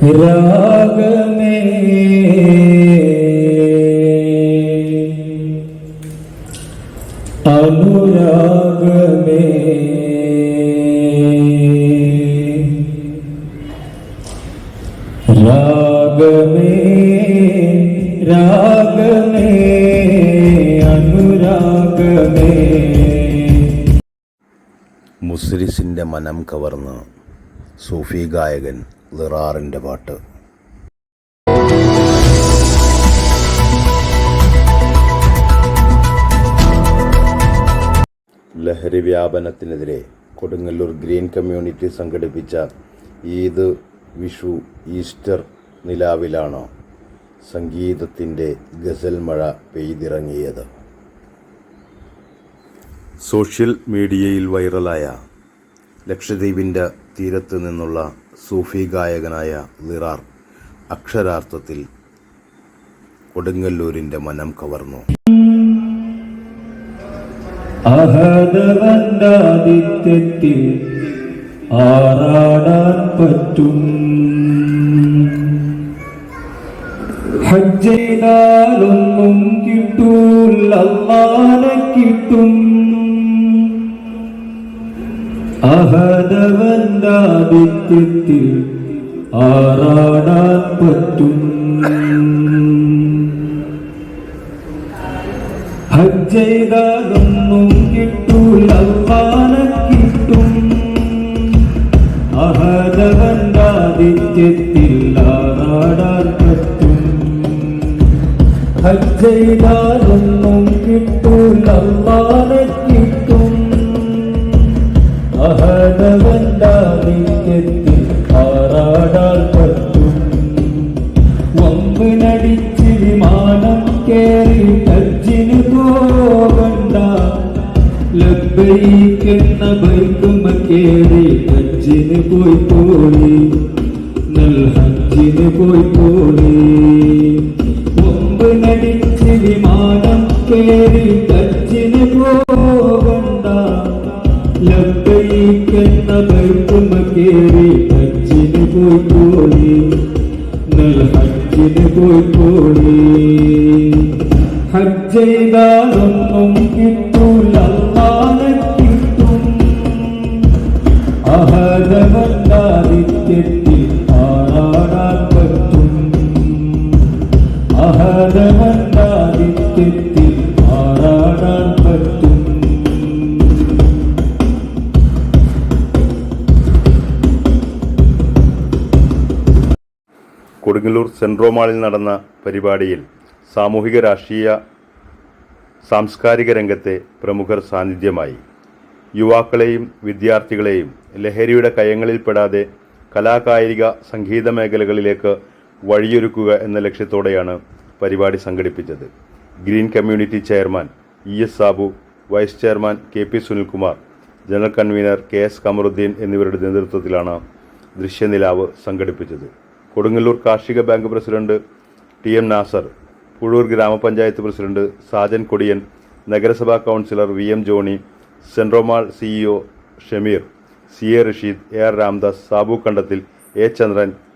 രാഗമേ അനുരാഗമേ. രാഗമേ രാഗമേ അനുരാഗമേ. മനം കവർന്ന് സൂഫി ഗായകൻ ലിറാറിന്റെ പാട്ട്. ലഹരി വ്യാപനത്തിനെതിരെ കൊടുങ്ങല്ലൂർ ഗ്രീൻ കമ്മ്യൂണിറ്റി സംഘടിപ്പിച്ച ഈദ് വിഷു ഈസ്റ്റർ നിലാവിലാണ് സംഗീതത്തിന്റെ ഗസൽ മഴ പെയ്തിറങ്ങിയത്. സോഷ്യൽ മീഡിയയിൽ വൈറലായ ലക്ഷദ്വീപിന്റെ തീരത്ത് നിന്നുള്ള സൂഫി ഗായകനായ ലിറാർ അക്ഷരാർത്ഥത്തിൽ കൊടുങ്ങല്ലൂരിന്റെ മനം കവർന്നു ും. കിട്ടൂൽ കിട്ടും. അഹദവന്താദിത്യത്തിൽ ആറാടാൻ പറ്റും. ഹജ്ജെയ്താലൊന്നും കിട്ടൂല കിട്ടും. അഹദവന്താദിത്യത്തിൽ ആറാടാൻ പറ്റും. ഹജ്ജെയ്താലൊന്നും കിട്ടൂല അഹദവന്താദിത്യത്തിൽ ആറാടാൻ പറ്റും വമ്പിനടിച്ച് വിമാനം കേറി ഹജ്ജിന് പോകണ്ട. ലബ്ബൈക്കെന്ന ബൈക്കുമ കേറി ഹജ്ജിന് പോയി പോയി നൽ പോയി പോയി വമ്പ് നടിച്ച് വിമാനം കേറി ഹജ്ജിന് ബൈക്കുമ കേറി ഹജ്ജിന് പോയി പോയി നല്ല ഹജ്ജിന് പോയി പോയി ഹജ്ജെയ്താലൊന്നും കിട്ടൂല കിട്ടും. പറ്റും. കൊടുങ്ങല്ലൂർ സെൻട്രോ മാളിൽ നടന്ന പരിപാടിയിൽ സാമൂഹിക രാഷ്ട്രീയ സാംസ്കാരിക രംഗത്തെ പ്രമുഖർ സാന്നിധ്യമായി. യുവാക്കളെയും വിദ്യാർത്ഥികളെയും ലഹരിയുടെ കയങ്ങളിൽ കയങ്ങളിൽപ്പെടാതെ കലാകായിക സംഗീത മേഖലകളിലേക്ക് വഴിയൊരുക്കുക എന്ന ലക്ഷ്യത്തോടെയാണ് പരിപാടി സംഘടിപ്പിച്ചത്. Green community chairman E S Sabu vice chairman K P Sunilkumar general convener K S Kamaruddin എന്നിവരുടെ നേതൃത്വത്തിലാണ് ദൃശ്യനിലാവ് സംഘടിപ്പിച്ചത്. കൊടുങ്ങല്ലൂർ കാർഷിക bank president T M Nasar Puzhur ഗ്രാമപഞ്ചായത്ത് പ്രസിഡന്റ് സാജൻ കൊടിയൻ നഗരസഭാ councillor V M Johny Centromall CEO Shameer C A Rasheed A R Ramdas Sabu Kandathil A Chandran